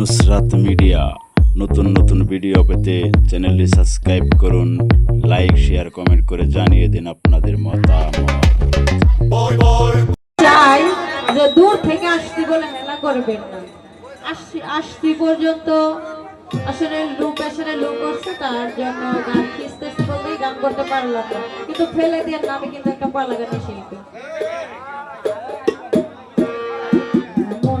Nusrat media. নতুন নতুন video পেতে চ্যানেলটি সাবস্ক্রাইব করুন লাইক শেয়ার কমেন্ট করে জানিয়ে দিন আপনাদের মতামত। চাই যে দূর থেকে আসছি বলে হেলা করবেন না। আসছি আসছি পর্যন্ত। আসলে লোক আসলে লোক করছে তার জন্য গান খিস্তেছে বলতেই গান করতে পারলাম না। কিন্তু ফেলে দিয়ে না আমি কিন্তু একটা পালা গানের শিল্পী মন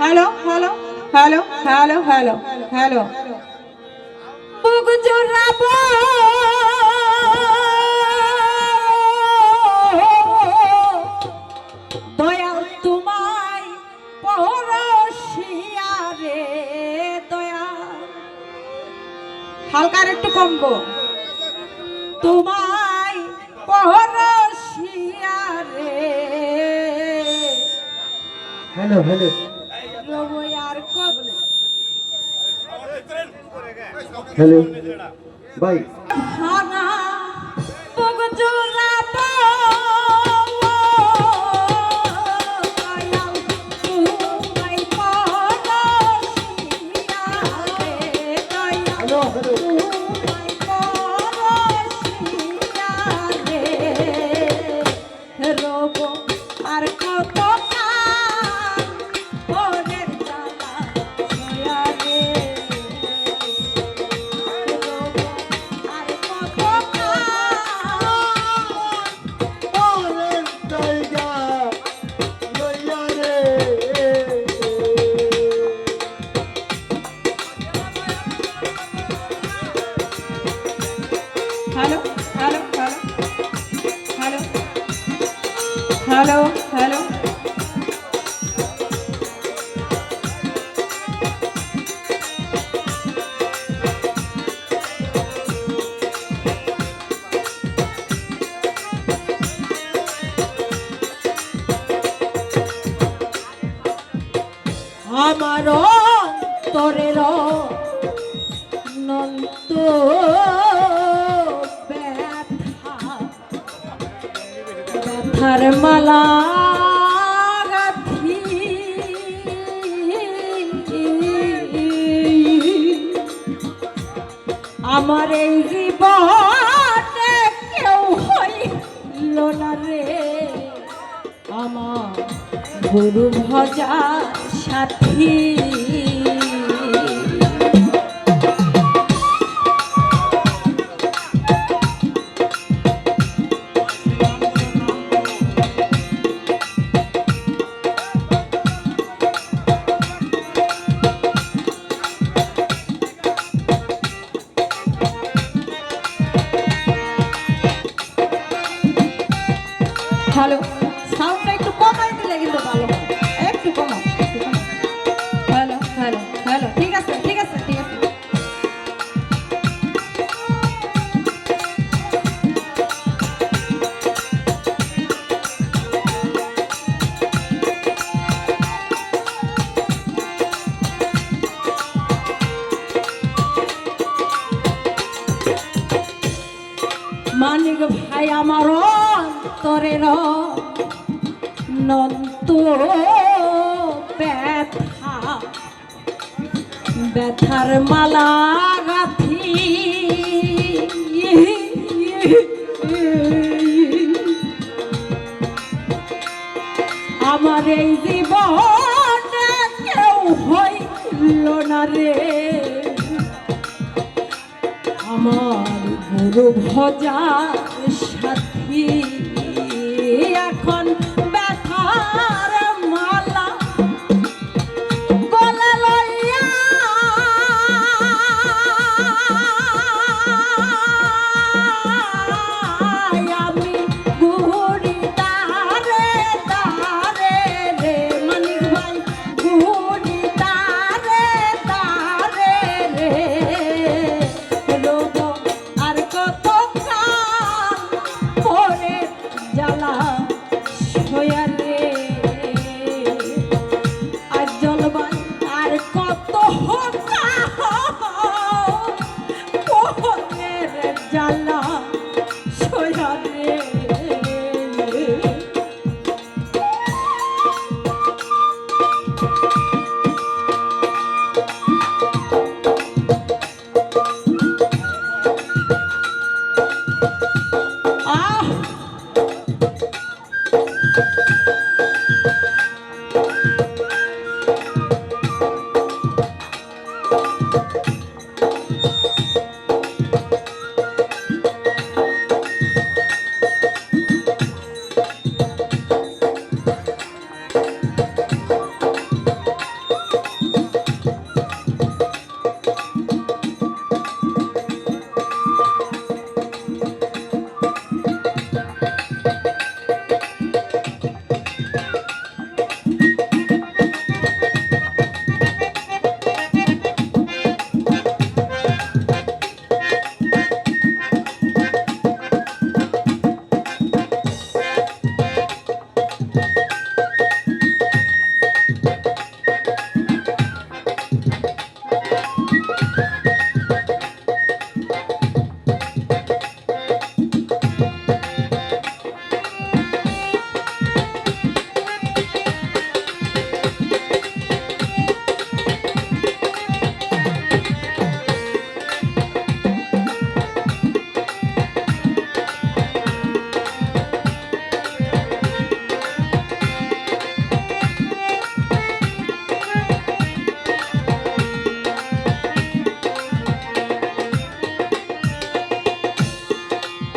hello hello hello hello hello hello বুক জোড়াবো হালকা আর একটু কমবো। তোমায় পরশিয়া রে। Hello hello. আর হ্যালো। ভাই হ্যালো হ্যালো ব্যথার মালা গাঁথি আমার এই জীবনে কেউ হইল না রে আমার গুরু ভজা সাথী অন্তরের নন্ত ব্যথা। ব্যথার মালা গাথি। আমার এই জীবনে কেউ হইল না রে। আমার গুরু ভজা সাথী। এখন রে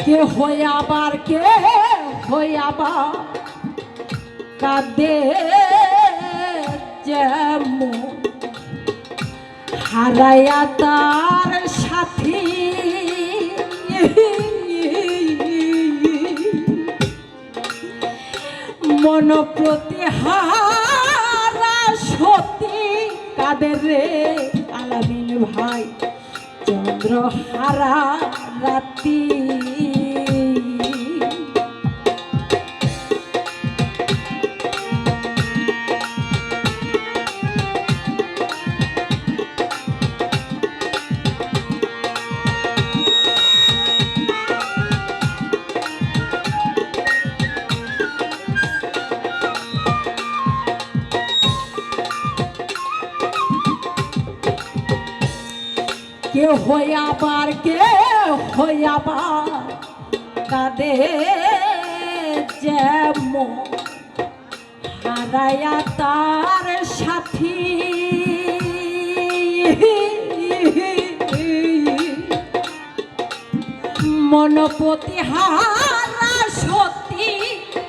কে হয়ে আবার কে হয়ে আবার কাঁদে যেমন। হারাইয়া তার সাথী। মন প্রতি হারা সতী কাদের রে আলামিন ভাই। চন্দ্র হারা রাতি। হইয়াবার কে হইয়াবার কাঁদে যেমন হারাইয়া তার সাথী। মনপতি হারা সতী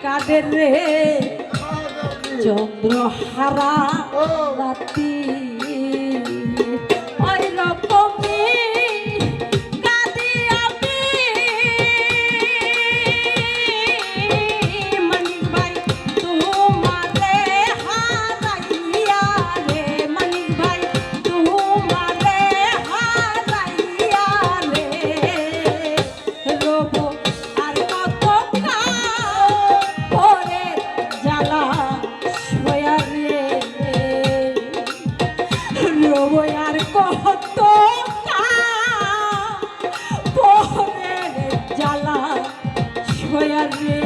কাদের রে। চন্দ্র হারা রাতি। i'm Andrew.